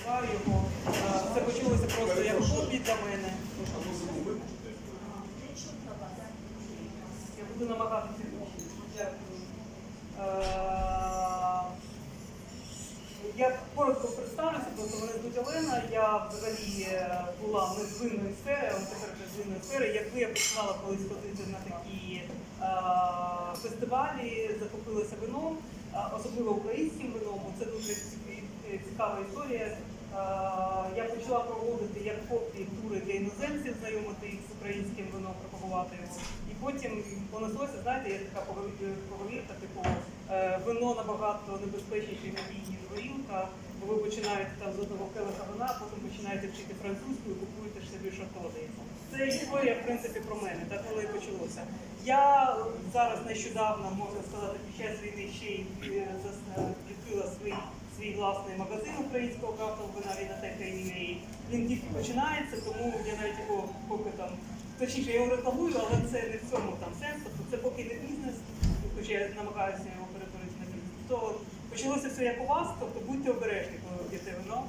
відчуваю його. Це почалося просто як хобі для мене. Я буду намагатися. Я коротко представлюся, просто мене звуть Олена. Я взагалі е, була не з винної сфери, а тепер вже з винної сфери. Якби я починала колись ходити на такі е, фестивалі, захопилася вином, особливо українським вином, бо це дуже цікава історія. Я почала проводити як хобі тури для іноземців, знайомити їх з українським вином, пропагувати його. І потім понеслося, знаєте, є така поговір- поговірка, типу е, вино набагато небезпечніше напій, ніж горілка, бо ви починаєте там з одного келиха вина, потім починаєте вчити французьку і купуєте ж собі шоколади. Це історія, в принципі, про мене, так воно і почалося. Я зараз нещодавно, можна сказати, під час війни ще й е, е, відкрила свій, свій власний магазин українського крафтового вина Вінотека UA. Він тільки починається, тому я навіть його поки там, точніше, його рекламую, але це не в цьому там сенс, тобто це поки не бізнес, хоча я намагаюся його перетворити на бізнес. То почалося все як у вас, тобто будьте обережні, коли п'єте вино.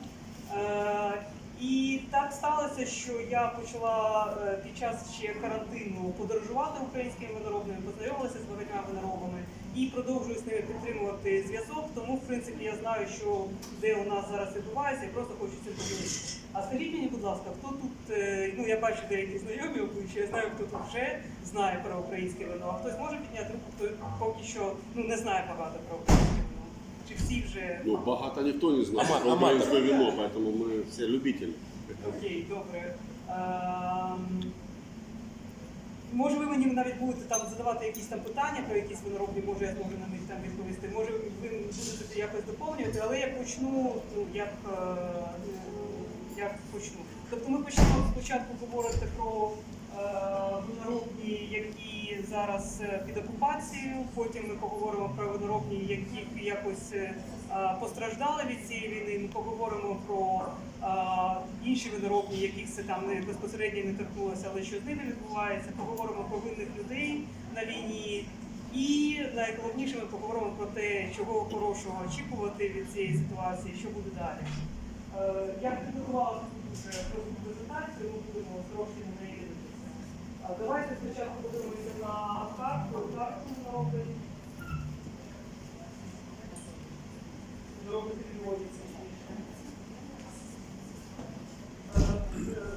Е, і так сталося, що я почала е, під час ще карантину подорожувати українськими виноробами, познайомилася з багатьма виноробами і продовжую з ними підтримувати зв'язок. Тому, в принципі, я знаю, що де у нас зараз відбувається, і просто хочу цим поділитися. А скажіть мені, будь ласка, хто тут, е, ну я бачу деякі знайомі обличчя, я знаю, хто тут вже знає про українське вино, а хтось може підняти руку, хто поки що ну, не знає багато про українське вино. Чи всі вже Ну, багато ніхто не знає про українське вино, поэтому ми всі любителі. Окей, добре. Може, ви мені навіть будете там задавати якісь там питання про якісь виноробні, може я зможу на них там відповісти. Може, ви будете якось доповнювати, але я почну, ну, як, е, як почну. Тобто ми почнемо спочатку говорити про е, виноробні, які зараз е, під окупацією, потім ми поговоримо про виноробні, які якось постраждали від цієї війни. Ми поговоримо про е, інші виноробні, яких це там не безпосередньо не торкнулося, але що з ними відбувається. Поговоримо про винних людей на війні. І найголовніше ми поговоримо про те, чого хорошого очікувати від цієї ситуації, що буде далі. Е, Я підготувала дуже просту презентацію, ми будемо трошки на неї дивитися. Давайте спочатку подивимося на карту, карту робить. Робити підводиться.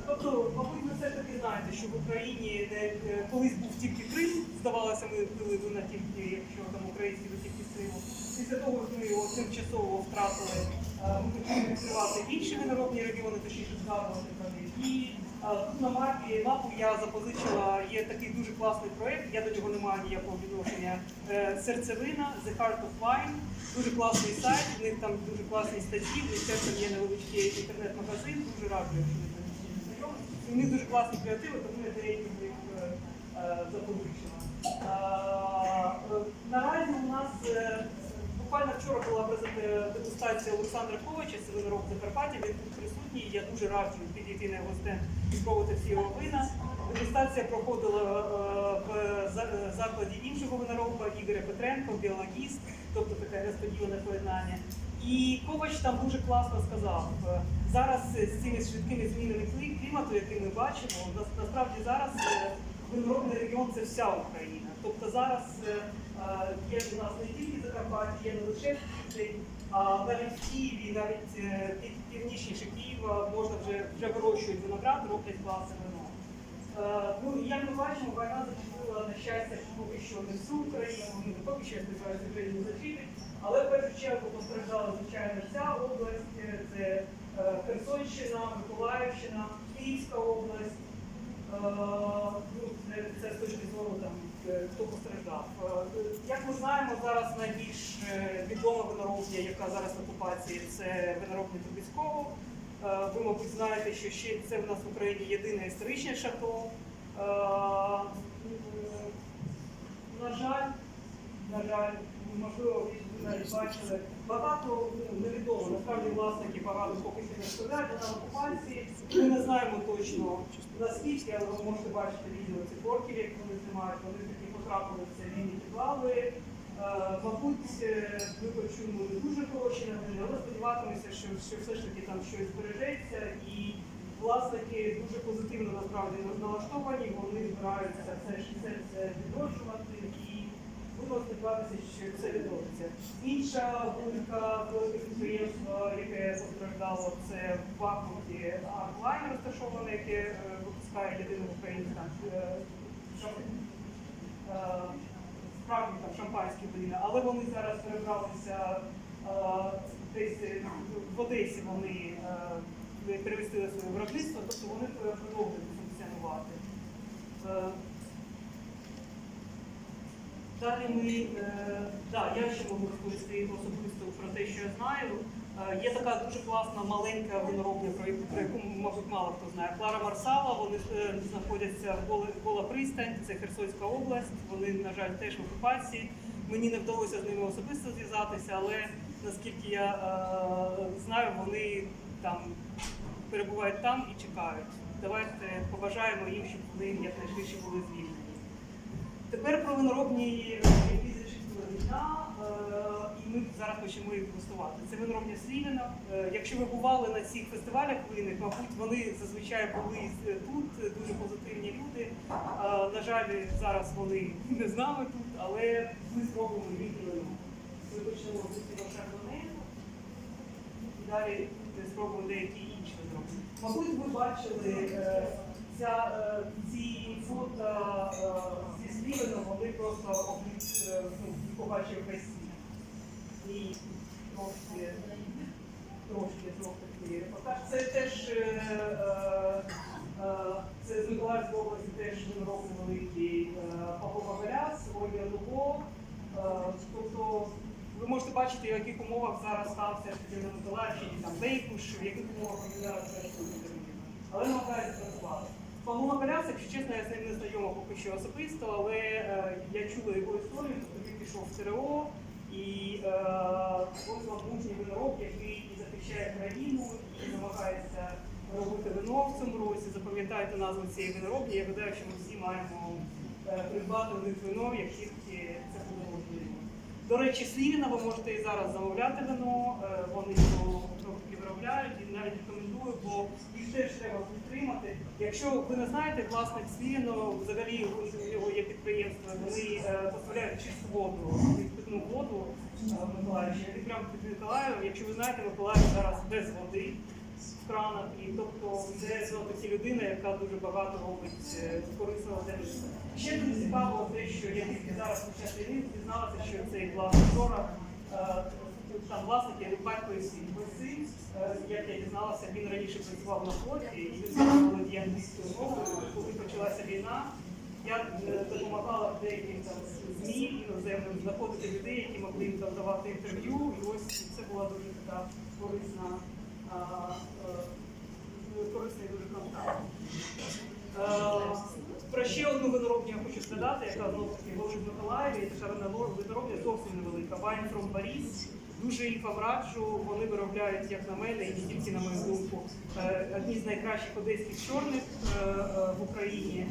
Тобто, мабуть, ви все таки знаєте, що в Україні де е, колись був тільки Крим, здавалося, ми пили вина тільки, якщо там українці до тільки Криму. Після того, як ми його тимчасово втратили, е, ми почали відкривати інші виноробні регіони, точніше згадувати про них. Тут на мапі мапу я запозичила, є такий дуже класний проєкт, я до нього не маю ніякого відношення. Е, Серцевина, The Heart of Wine. Дуже класний сайт, в них там дуже класні статті, в них теж є невеличкий інтернет-магазин, дуже раджу, якщо ви знайомі. В них дуже класні креативи, тому я деякі з них е, е, запозичила. Наразі у нас буквально вчора була презент- дегустація Олександра це винороб Закарпаття, він тут присутній, я дуже раджу підійти на його стенд і спробувати всі його вина. Дегустація проходила е, в е, закладі іншого винороба Ігоря Петренко, біологіст, тобто таке несподіване поєднання. І Ковач там дуже класно сказав. е, Зараз е, з цими швидкими змінами клімату, які ми бачимо, насправді зараз е, виноробний регіон це вся Україна. Тобто зараз е, е, є у нас не тільки Закарпаття, є не лише Південь, а навіть в Києві, навіть е, північніше Києва можна вже вже вирощують виноград, роблять класне вино. Е, Ну, як ми бачимо, війна зачепила на щастя поки що не всю Україну, ну поки що я сподіваюся, Україну зачепить, але в першу чергу постраждала, звичайно, вся область, е, це Херсонщина, Миколаївщина, Київська область. Ну, це, з точки зору там, хто постраждав. Е, Як ми знаємо, зараз найбільш е, відома виноробня, яка зараз в окупації, це виноробня Трубецького. Е, Ви, мабуть, знаєте, що ще це в нас в Україні єдине історичне шато. Е, На жаль, на жаль, можливо, ви навіть бачили, багато ну, невідомо, насправді власники багато поки не сказати на окупації. Ми не знаємо точно наскільки, але ви можете бачити відео цих орків, як вони знімають, вони такі потрапили в це війні підвали. Е, Е, Мабуть, е, ми почуємо не дуже хороші новини, але сподіватимемося, що, що все ж таки там щось збережеться і власники дуже позитивно насправді налаштовані, вони збираються все ж все це відроджувати і будемо сподіватися, що все відновиться. Інша велика велике підприємство, яке постраждало, це в Бахмуті Артлайн розташоване, яке е, випускає єдине в Україні там е, шам- е, справді там шампанські вина, але вони зараз перебралися е, десь е, в Одесі вони е, перевестили своє виробництво, тобто вони продовжують функціонувати. Е, Далі ми, е, да, я ще можу розповісти особисто про те, що я знаю. Е, є така дуже класна маленька виноробня, про яку, мабуть, мало хто знає. Клара Марсала, вони е, знаходяться в Гола Пристань, це Херсонська область. Вони, на жаль, теж в окупації. Мені не вдалося з ними особисто зв'язатися, але наскільки я е, знаю, вони там перебувають там і чекають. Давайте побажаємо їм, щоб вони якнайшвидше були звільнені. Тепер про виноробні і ми зараз почнемо їх густувати. Це виноробня Слівіна. Е, Якщо ви бували на цих фестивалях винних, мабуть, вони зазвичай були тут, е, дуже позитивні люди. Е, На жаль, зараз вони не з нами тут, але ми їхнє вино. Ми почнемо з шардоне, і далі спробуємо деякі інші виноробні. Мабуть, ви бачили е, ця, е, ці фото е, зі Слівеном, вони просто е, ну, побачив весь. І трошки, трошки, трошки репортаж. Це теж е, е, е, це з Миколаївської області теж виробний великий е, Павло Галяс, Ольга Луго. Тобто ви можете бачити, в яких умовах зараз стався на Миколаївщині, там Бейкуш, в яких умовах вони зараз працюють. Але намагаються працювати. Павло Макаляс, якщо чесно, я з ним не знайома поки що особисто, але я чула його історію, тобто він пішов в ЦРО, і ось вам мужній винороб, який і захищає країну, і намагається робити вино в цьому році. Запам'ятайте назву цієї виноробні. Я гадаю, що ми всі маємо е, придбати в них вино, як тільки це буде можливо. До речі, Слівіна ви можете і зараз замовляти вино, е, вони його виробляють і навіть рекомендую, бо їх теж треба підтримати. Якщо ви не знаєте, власник Слівіно, взагалі у нього є підприємство, вони е, поставляють чисту воду, питну воду е, Миколаївщині. Він прямо під Миколаєвом. Якщо ви знаєте, Миколаїв зараз без води в кранах, і тобто це таки людина, яка дуже багато робить е, корисного для. Ще дуже цікаво те, що я тільки зараз під час війни дізналася, що цей власник вчора е, власники батько і син. Е, як я дізналася, він раніше працював на флоті, і він володіє англійською мовою. Коли почалася війна, я е, допомагала деяким ЗМІ іноземним знаходити людей, які могли їм давати інтерв'ю. І ось це була дуже така корисна, е, корисний дуже контакт. Про ще одну виноробню я хочу сказати, яка знову таки в Миколаєві. Це вино- виноробня зовсім невелика. Wine from Paris. Дуже їх раджу. Вони виробляють, як на мене, і не тільки на мою думку, е, одні з найкращих одеських чорних е, е, в Україні.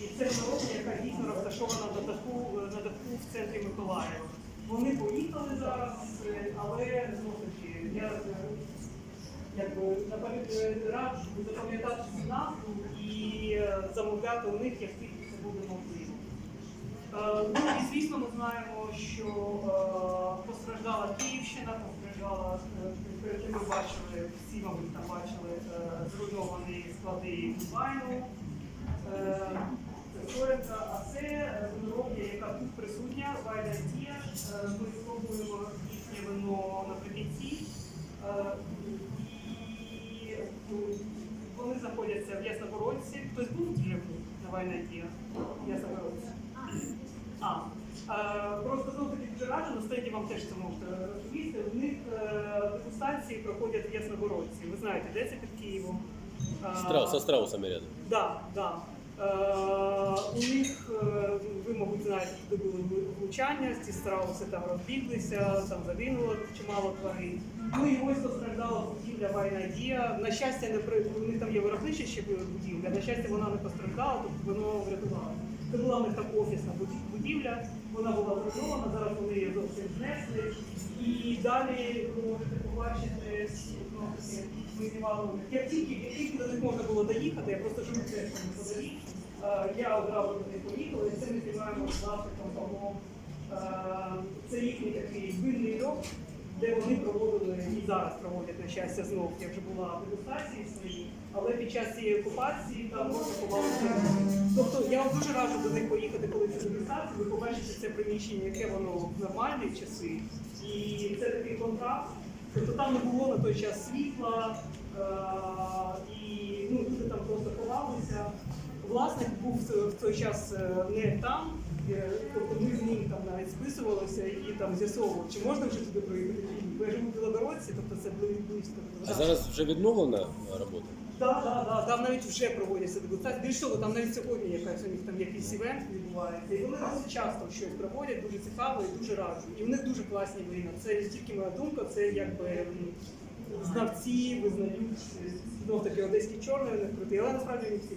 І це виноробня, яка дійсно розташована на даху, на даху в центрі Миколаєва. Вони поїхали зараз, але знову таки я якби раджу запам'ятати назву і замовляти у них, як тільки це буде можливо. Е, Ну і звісно, ми знаємо, що е, постраждала Київщина, постраждала, е, ми бачили, всі, мабуть, там бачили зруйновані склади комбайну. Е, а це виноробня, яка тут присутня, Вайля Дія. Ми спробуємо їхнє вино наприкінці. І ну, вони знаходяться в Ясногородці. Хтось був вже на Вайна Дія? Ясногородці. Просто знову таки дуже раджу, на стенді вам теж це можете розповісти. У них е, дегустації проходять в Ясногородці. Ви знаєте, де це під Києвом? Страус, со страусами рядом. Да, да. Е, у них, е, ви, мабуть, знаєте, що були влучання, ці страуси там розбіглися, там загинуло чимало тварин. Ну і ось постраждала будівля Вайна Дія. На щастя, не при у них там є виробнича ще будівля, на щастя, вона не постраждала, тобто воно врятувало. Це була в них там офісна будівля, вона була зруйнована, зараз вони її зовсім знесли. І далі ви можете побачити, ну, ми. Як тільки, як тільки до них можна було доїхати, я просто живу теж там неподалік, е, я одразу до них поїхала, і це ми знімаємо з Лавриком Павлом. Е, Це їхній такий вільний льох, де вони проводили і зараз проводять на щастя знов. Я вже була в дегустації своїй, але під час цієї окупації там можна. Тобто я вам дуже раджу до них поїхати, коли це дегустація, ви побачите це приміщення, яке воно в нормальні часи. І це такий контраст. Тобто там не було на той час світла, е, і ну, люди там просто ховалися. Власник був в- той час е, не там, тобто ми з ним там навіть списувалися і там з'ясовували, чи можна вже туди проїхати. Я живу в Білогородці, тобто це бли- близько. А зараз вже відновлена робота? Так, так, так, там навіть вже проводяться дегустації. Більш того, там навіть сьогодні якась у них там якийсь івент відбувається. І вони дуже часто щось проводять, дуже цікаво і дуже раджу. І в них дуже класні вина. Це не тільки моя думка, це якби знавці визнають знов таки одеський чорний, у них крутий, але насправді не всі.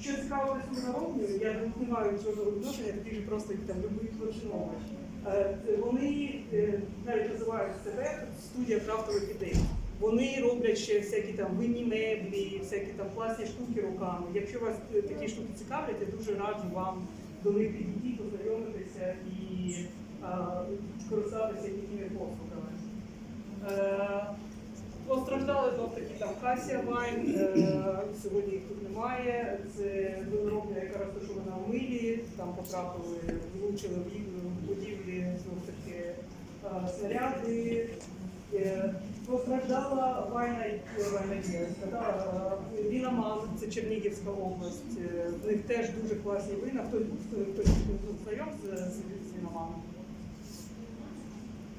Що цікаво народі, я не маю жодного відношення, такий же просто як там любий поціновувач. Е, Вони е, навіть називають себе студія крафтових ідей. Вони роблять ще всякі там винні меблі, всякі там класні штуки руками. Якщо вас е, такі штуки цікавлять, я дуже раджу вам до них підійти, познайомитися і скористатися їхніми послугами. Е, Постраждали знов таки там Касія Вайн, е, сьогодні їх тут немає. Це виробня, яка розташована в милі, там потрапили, влучили в будівлі знов таки е, снаряди. Постраждала Вайна Вайна да, е, це Чернігівська область. Е, В них теж дуже класні вина. Хтось хто, хтось знайом з, Віноманом?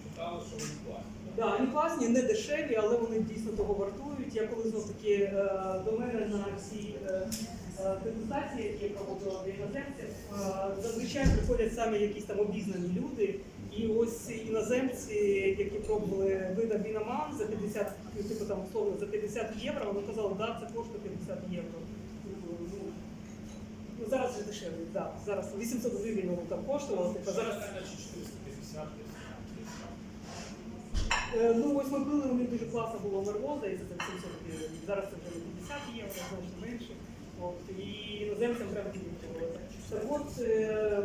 Читали, що вони класні. Да, вони класні, не дешеві, але вони дійсно того вартують. Я коли знов таки е, до мене на всі е, дегустації, які я проводила для іноземців, е, зазвичай приходять саме якісь там обізнані люди. І ось іноземці, які пробували вида Віноман за 50, ну, типу там условно за 50 євро, вони казали, да, це коштує 50 євро. Ну, зараз вже дешевле, да. Зараз 800 гривень воно там коштувало, типу, зараз 450 Е, Ну, ось ми пили, у них дуже класно було мервоза, і за 700 гривень. Зараз це вже 50 євро, значно менше. От, і іноземцям треба підвищувати. Так от, е,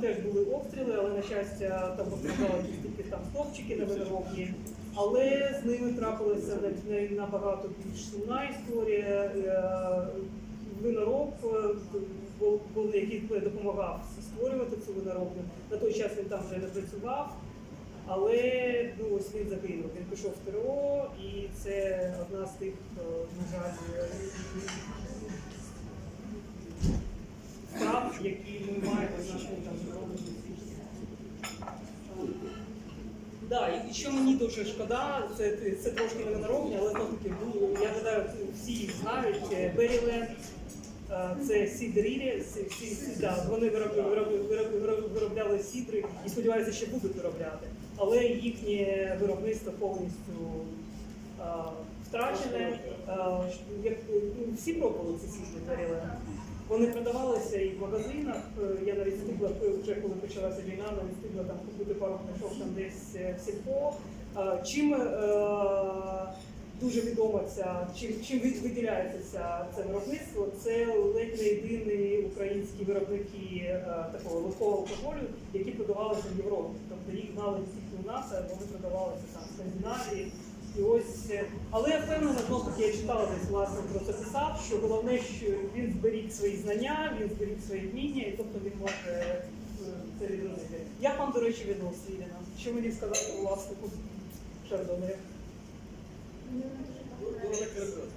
там теж були обстріли, але, на щастя, там постраждали якісь тільки там стовпчики на виноробні. Але з ними трапилася на- на- набагато більш сумна історія. Е, Винороб, е, який допомагав створювати цю виноробню. На той час він там вже не працював. Але ну, ось він загинув. Він пішов в ТРО, і це одна з тих, на жаль, е, втрат, які ми маємо з нашими там народними Да, і що мені дуже шкода, це, це трошки не виноробня, але таки, ну, я гадаю, всі їх знають. е, Беріленд, е, це всі, всі, да, вони виробляли, сідри і сподіваюся, що будуть виробляти. Але їхнє виробництво повністю е, втрачене. Е, ну, всі пробували ці сідри Беріленд. Вони продавалися і в магазинах. Е, Я навіть встигла е, вже коли почалася війна, навіть встигла там купити пару книжок там десь е, в сільпо. Чим е, дуже відомо ця, чим, чим виділяється ця, це виробництво? Це ледь не єдині українські виробники е, такого легкого алкоголю, які продавалися в Європі. Тобто їх знали тільки у нас, а вони продавалися там в Скандинавії. І ось, е, але я впевнена, знову таки я читала десь власне про це писав, що головне, що він зберіг свої знання, він зберіг свої вміння, і тобто він може е, це відродити. Як вам, до речі, відомо Свідена? Що мені сказати у вас таку?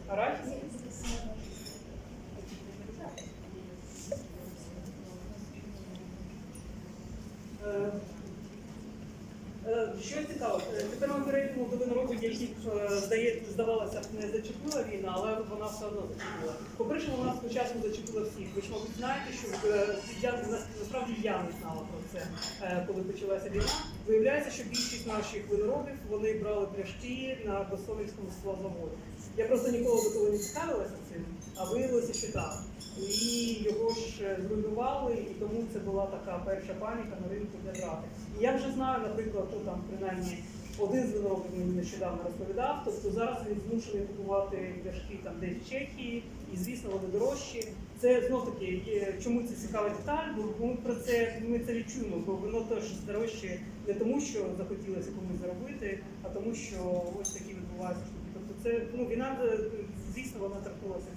Арахіс? Е, Що цікаво, е, тепер ми перейдемо до виноробів, які е, здає, здавалося не зачепила війна, але вона все одно зачепила. По-перше, вона спочатку зачепила всіх. Ви ж, мабуть, знаєте, що е, я нас- насправді я не знала про це, е, коли почалася війна. Виявляється, що більшість наших виноробів вони брали пляшки на Басовському склозаводі. Я просто ніколи до того не цікавилася цим, а виявилося, що так. І його ж е, зруйнували, і тому це була така перша паніка на ринку для брати. І я вже знаю, наприклад, ну там принаймні один з виноробів мені нещодавно розповідав. Тобто зараз він змушений купувати пляшки там десь в Чехії, і звісно вони дорожчі. Це знов таки чому це цікава деталь, бо ми про це ми це відчуємо, бо воно теж дорожче не тому, що захотілося комусь заробити, а тому, що ось такі відбуваються штуки. Тобто це ну війна, е, звісно, вона торкнулася.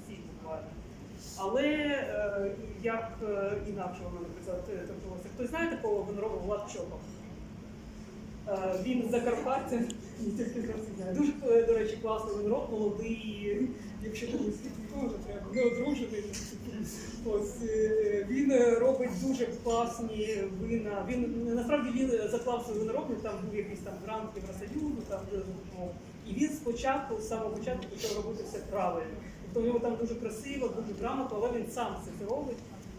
Але е, як е, інакше вона, наприклад, е. Хтось знає такого винороба Влад Чопов? Е, Він Закарпаття. Дуже, до речі, класний винороб, молодий, якщо комусь теж треба, не одружений. Ось він робить дуже класні вина. Він насправді він заклав свій виноробник, там був якийсь там грант Євросоюзу, там де. І він спочатку, з самого початку почав робити все правильно. Тобто у нього там дуже красиво, дуже грамотно, але він сам це робить.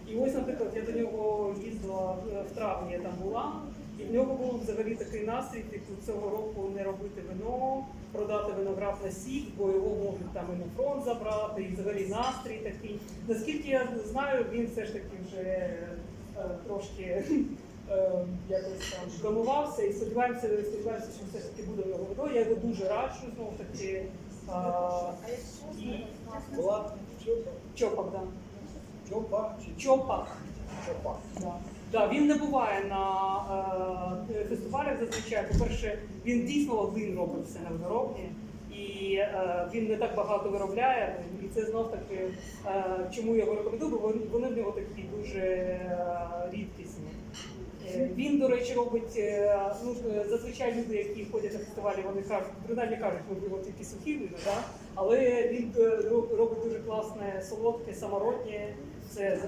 І ось, наприклад, я до нього їздила е, в травні, я там була, і в нього був взагалі такий настрій, типу цього року не робити вино, продати виноград на сік, бо його можуть там і на фронт забрати, і взагалі настрій такий. Наскільки я знаю, він все ж таки вже е, трошки е, якось там вгамувався і сподіваємося, сподіваємося, що все ж таки буде в нього вино. Я його дуже раджу знову таки. А, і Влад чопак, да. Чопа чи Чопак. Да. Да, він не буває на е, фестивалях зазвичай. По-перше, він дійсно один робить все на виробні, і е, він не так багато виробляє. І це знов таки, е, чому я його рекомендую, бо вони, вони в нього такі дуже е, рідкісні. Е, Він, до речі, робить е, ну е, зазвичай люди, які ходять на фестивалі, вони кажуть, принаймні кажуть, ми п'ємо тільки сухі вина, да? але він робить дуже класне солодке, самороднє. Це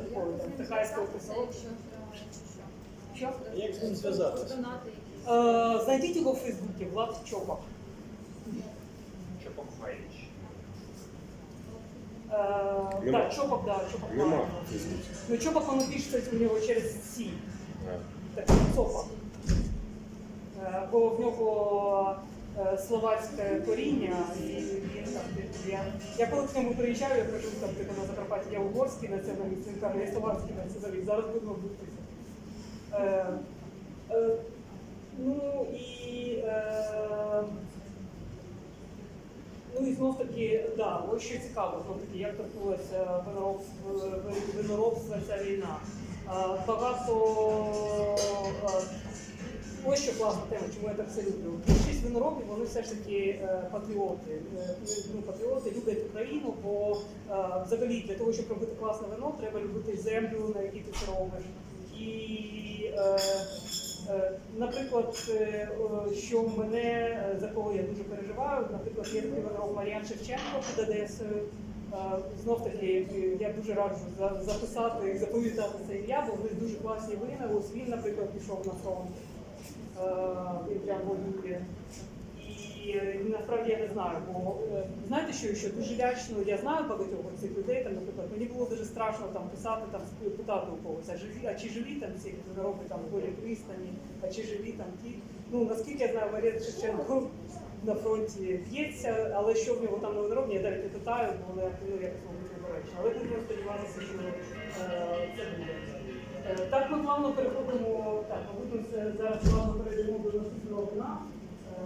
тахайське солодке. Що? Як з ним зв'язатися? Знайдіть його в Фейсбуці, Влад Чопак. Чопок Файч. Так, Чопак, да, Чопак. Ну, Чопак воно пишеться у нього через Сі. Так, Е, бо в нього е, словацьке коріння, і він там, типу, я, я коли к ньому приїжджаю, я кажу, там, типу, на Закарпатті я угорський націоналіст, він каже, я словацький націоналіст, зараз будемо бутися. Е, е, ну і е, Ну і знов таки, да, ось що цікаво, знов таки, як торкнулася виноробства ця війна. А, Багато ось що класна тема, чому я так все люблю. Більшість виноробів вони все ж таки е, патріоти. Е, Ну, патріоти люблять Україну, бо е, взагалі для того, щоб робити класне вино, треба любити землю, на якій ти це робиш. І е, Е, Наприклад, е, що мене е, за кого я дуже переживаю, наприклад, є такий винороб Шевченко під Одесою. Знов таки е, я дуже раджу за- записати і запам'ятати це ім'я, бо в дуже класні вина. Ось він, наприклад, пішов на фронт. Е, Він прям воює. І е, насправді я не знаю, бо знаєте, що ще дуже лячно, я знаю багатьох цих людей, там, наприклад, мені було дуже страшно там писати, там питати у когось, а живі, а чи живі там ці вироби там полі пристані, а чи живі там ті. Ну наскільки я знаю, Марія Шевченко на фронті б'ється, але що в нього там на виробні, я навіть не питаю, бо не ну, якось мабуть недоречно. Але будемо сподіватися, що е, це буде. Е, Так ми плавно переходимо, так, ми це- зараз плавно перейдемо до наступного дна.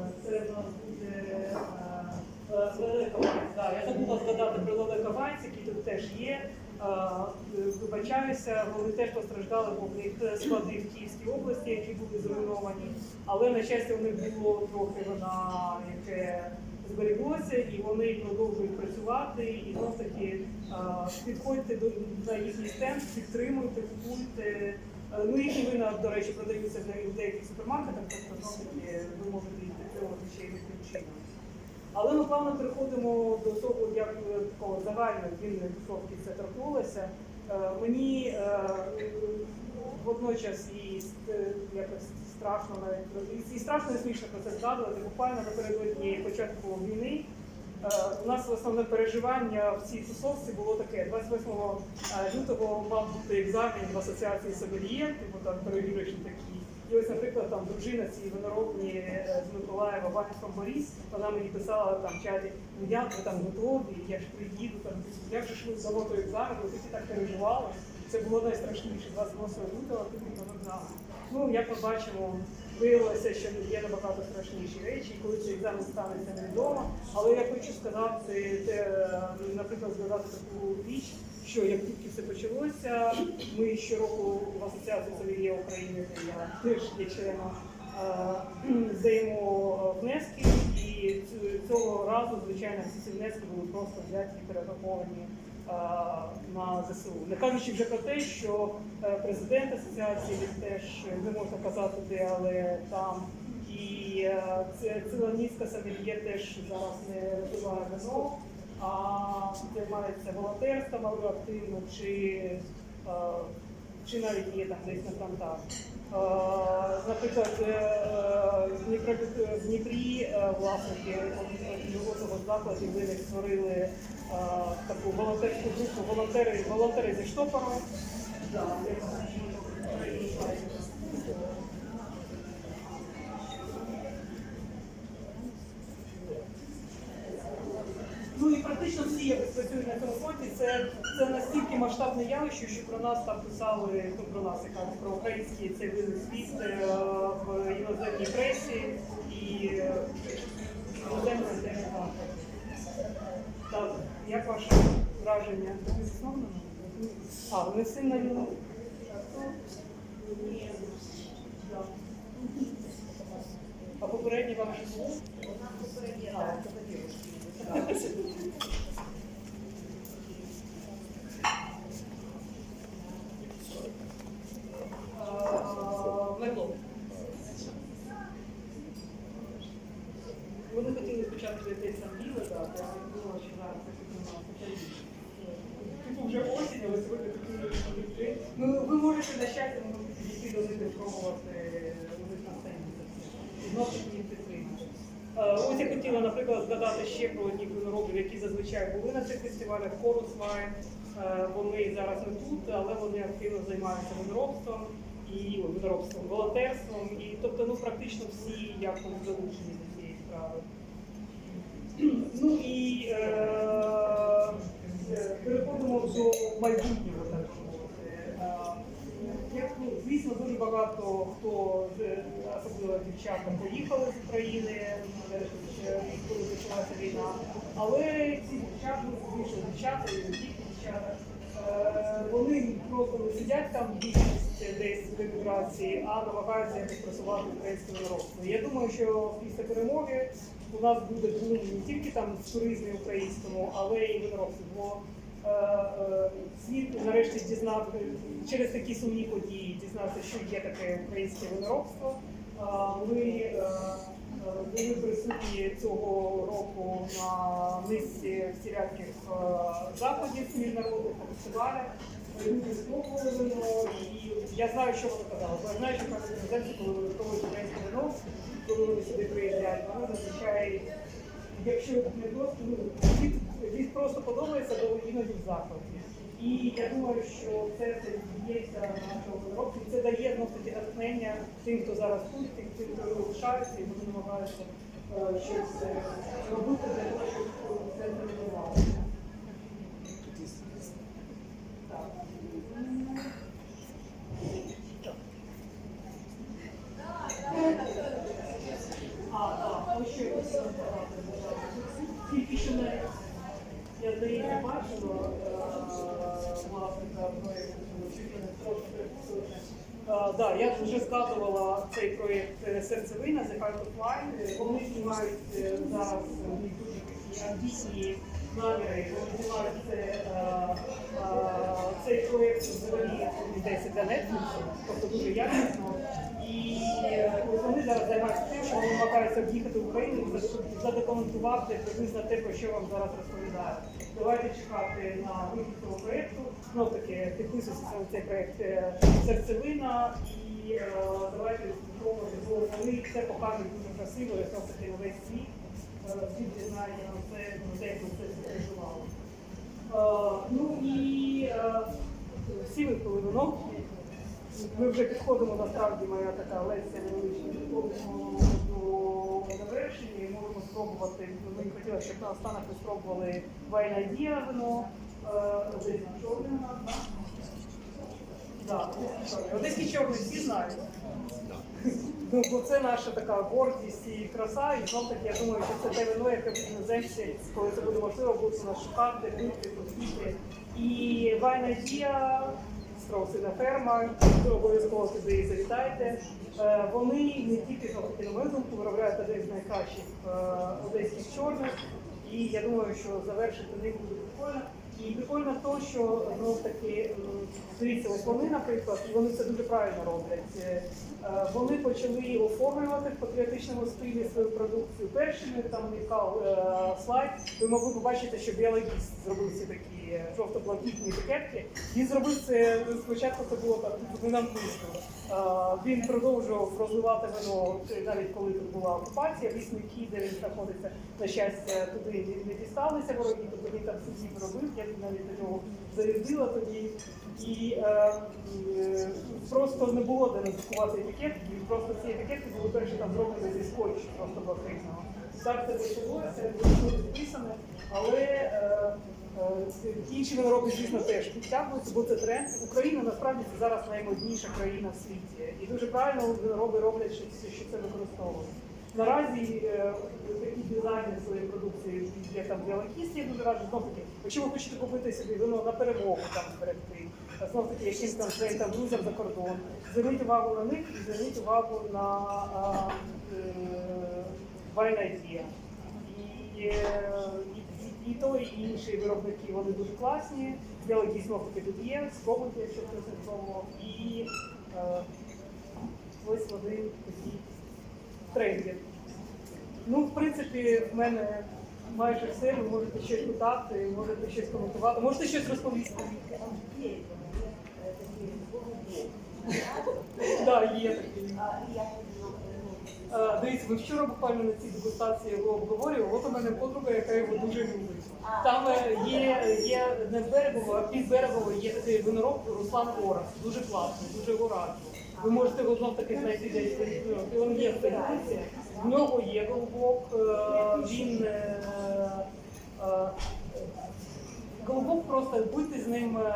Е, Це в нас буде Лелека Вайц. Да, я забула згадати про Лелека Вайц, який тут теж є. Е, Вибачаюся, вони теж постраждали, бо в них склади в Київській області, які були зруйновані. Але на щастя, у них було трохи вона, яке зберіглося, і вони продовжують працювати. І знов таки підходьте до на їхній стенд, підтримуйте, купуйте. Ну, їхні вина, до речі, продаються в деяких супермаркетах, тобто знов таки ви можете їх підтримувати ще й таким чином. Але ми плавно переходимо до того, як е, такого загальної вільної тусовки це торкнулося. Е, Мені е, водночас і якось страшно навіть і- страшно і смішно про це згадувати. Буквально напередодні початку війни У нас основне переживання в цій тусовці було таке: 28 лютого мав бути екзамен в асоціації Сомельє, типу там перевірочні такі. І ось, наприклад, там дружина цієї виноробні е, з Миколаєва Ваня Борис, вона мені писала там в чаті, ну як ви там готові, я ж приїду, там як же ж ви здало той екзамен, ви так переживали. Це було найстрашніше, 28 лютого потрібно екзамен. Ну, як ми бачимо, виявилося, що є набагато страшніші речі, і коли цей екзамен станеться невідомо. Але я хочу сказати, те, наприклад, згадати таку річ, що як тільки все почалося, ми щороку в Асоціації Совєтія України, де я теж є членом, е, здаємо е, внески, і цього разу, звичайно, всі ці внески були просто взяті і перераховані е, на ЗСУ. Не кажучи вже про те, що президент асоціації теж не можна казати де, але там. І ціла низка сомельє теж зараз не розвиває вино, займається волонтерством активно, чи, чи навіть є там десь на фронтах. Наприклад, е, в Дніпрі е, власники цього закладу вони створили е, таку волонтерську групу волонтери, волонтери зі штопором. Да, Ну і практично всі як працюють на цьому фронті. Це, це настільки масштабне явище, що про нас там писали, ну про нас, я кажу, про український цей вид світ е, в іноземній пресі і е, іноземній теж так. Так, як ваше враження? А, вони сильно. Да. А попередній вам вже був? А, це такі. Мерло. Вони хотіли спочатку десь там біле, так, я думала, що зараз це піднімає. Типу вже осінь, але сьогодні такі люди. Ну, ви можете на щастя, ви можете підійти до них і спробувати у них на сцені це все. І знов таки їх підтримати. Е, Ось я хотіла, наприклад, згадати ще про одних виноробів, які зазвичай були на цих фестивалях. Хорус Вайн. Е, Вони зараз не тут, але вони активно займаються виноробством і виноробством, волонтерством. І тобто, ну практично всі якось залучені до цієї справи. Ну і е, переходимо до майбутнього. Е, Як, ну, звісно, дуже багато хто, особливо дівчата, поїхали з України, коли почалася війна. Але ці дівчата, ну, більше дівчата і не тільки дівчата, е, вони просто не сидять там більшість десь в еміграції, а намагаються якось просувати українське народство. Я думаю, що після перемоги у нас буде бум не тільки там в туризмі українському, але і виноробстві. Бо е, е, світ нарешті дізнав через такі сумні події, дізнався, що є таке українське виноробство. Ми були присутні цього року на низці всіляких е, заходів міжнародних на фестивалях. І я знаю, що вони казали. Я знаю, що кажуть іноземці, коли вони пробують українське вино, коли вони сюди приїжджають, вони зазвичай якщо не просто ну, від просто подобається, то іноді в захваті. І я думаю, що це все відб'ється нашого році. Це дає знов таки натхнення тим, хто зараз тут, тим, тим, хто залишається, і вони намагаються е, щось е, робити для того, щоб це не відбувалося. Так. А, так, ось ще ось сказати. Тільки що не я здається бачила е, власника проєкту, чуть ли не трошки переписувати. Е, Да, я вже згадувала цей проєкт серцевина The Heart of. Е, Вони знімають е, зараз дуже амбітні наміри. Вони знімають е, е, цей проєкт взагалі йдеться для тобто дуже якісно. І вони зараз займаються тим, що вони намагаються в'їхати в Україну і задокументувати приблизно те, про що вам зараз розповідаю. Давайте чекати на вихід цього проєкту. Знов таки підписуйтесь на цей проєкт серцевина і е, давайте вони все покажуть дуже красиво, і знов таки на весь світ. знаєте, нам це ну, те, як це переживали. Е, Ну і е, всі випили вино. Ми вже підходимо насправді моя така лекція невеличка підходимо до завершення і можемо спробувати. Мені хотілося, щоб наостанок ви спробували Вайна Дія вино. Е, Одеський чорний у нас, так? Да, Одеський чорний. Всі знають. Ну, бо це наша така гордість і краса, і знов таки я думаю, що це те вино, яке іноземці, коли це буде можливо, будуть нас шукати, пити, хотіти. І Вайна Дія, страусина ферма, обов'язково туди завітайте. Е, Вони не тільки на думку виробляють один з найкращих е, одеських чорних. І я думаю, що завершити не буде прикольно. І прикольно то, що ну таки дивіться, вони, наприклад, і вони це дуже правильно роблять. Е, е, Вони почали оформлювати в патріотичному стилі свою продукцію. Першими там мікав е, слайд. Ви могли побачити, що білий зробив ці такі жовто-блакитні етикетки. Він зробив це спочатку. Це було так не. Е, Він продовжував розливати вино е, навіть коли тут була окупація. Лісники, де він знаходиться, на щастя, туди не- дісталися вороги, тобто він там сидів робив. Я навіть до нього заїздила тоді. І е, е, просто не було де надрукувати етикетки, і просто ці етикетки були перші там зроблені зі скотчу, просто блакитного. Так це почалося, було підписане, але е, інші вироби, звісно, теж підтягуються, бо це тренд. Україна насправді це зараз наймодніша країна в світі. І дуже правильно вироби роблять, що, це використовують. Наразі е, такі дизайни своєї продукції, як там біолакіст, я дуже раджу знов таки, якщо ви хочете купити собі вино на перемогу там зберегти, знов таки якимсь там своїм там друзям за кордон, зверніть увагу на них і зверніть увагу на а, е, Wine Idea. І, е, і, і, і то, і інші виробники, вони дуже класні. Біологіст знов таки тут є, спробуйте, якщо хтось не спробував. І е, ось один такий тренді. Ну, в принципі, в мене майже все. Ви можете щось питати, можете щось коментувати, можете щось розповісти. Так, є такі. Е, Дивіться, ми вчора буквально на цій дегустації його обговорювали. От у мене подруга, яка його дуже любить. Там е, є, є не з Берегово, а під Берегово є такий винороб Руслан Орас. Дуже класний, дуже його раджу. Ви можете його знов таки знайти десь. е, Він є в. В нього є голубок, е, він е, е, Голубок просто будьте з ним е,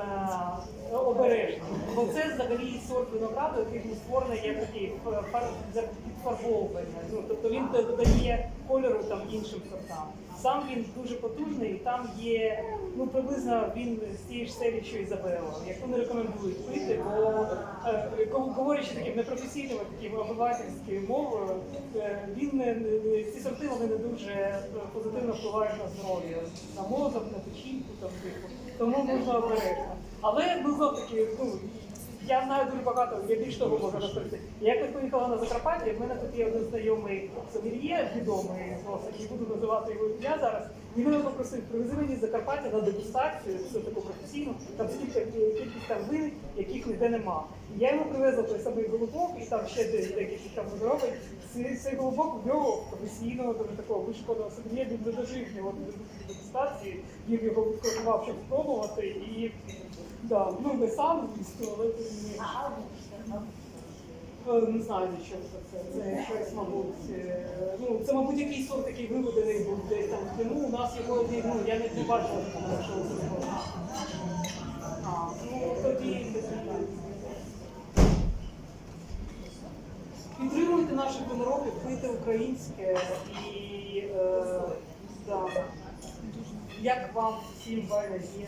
обережні. Бо це взагалі сорт винограду, який був створений як такий фар- фар- підфарбовування. Ну, тобто він додає кольору там іншим сортам. Сам він дуже потужний, і там є ну приблизно він з тієї ж серії, що Ізабелла, яку не рекомендують пити, бо е, говорячи таким непрофесійним, таким обивательською мовою, е, він не, ці сорти вони не дуже е, позитивно впливають на здоров'я, на мозок, на печінку там типу. Тому можна обережно. Але знов таки, ну я знаю дуже багато, я більш того можу розповісти. Я поїхала на Закарпаття, в мене тут є один знайомий сомельє, відомий досить, не буду називати його ім'я зараз. Він мене попросив, привези мені з Закарпаття на дегустацію, все таку професійну, там скільки кількість там вин, яких ніде нема. І я йому привезла той самий голубок, і там ще декілька там робить. Цей, цей голубок в нього професійного, дуже такого вишкоданого сомельє, він не дожив його дегустації, він його відкоркував, щоб спробувати. І да, ну не сам, звісно, але тим не знаю, за що це. Це щось, мабуть. е, Ну, це, мабуть, якийсь сорт такий виведений був десь там в Криму. У нас його ну, я не не бачила, що це було. А, ну тоді. Підтримуйте наших виноробів, пийте українське і е, да. як вам всім байна є.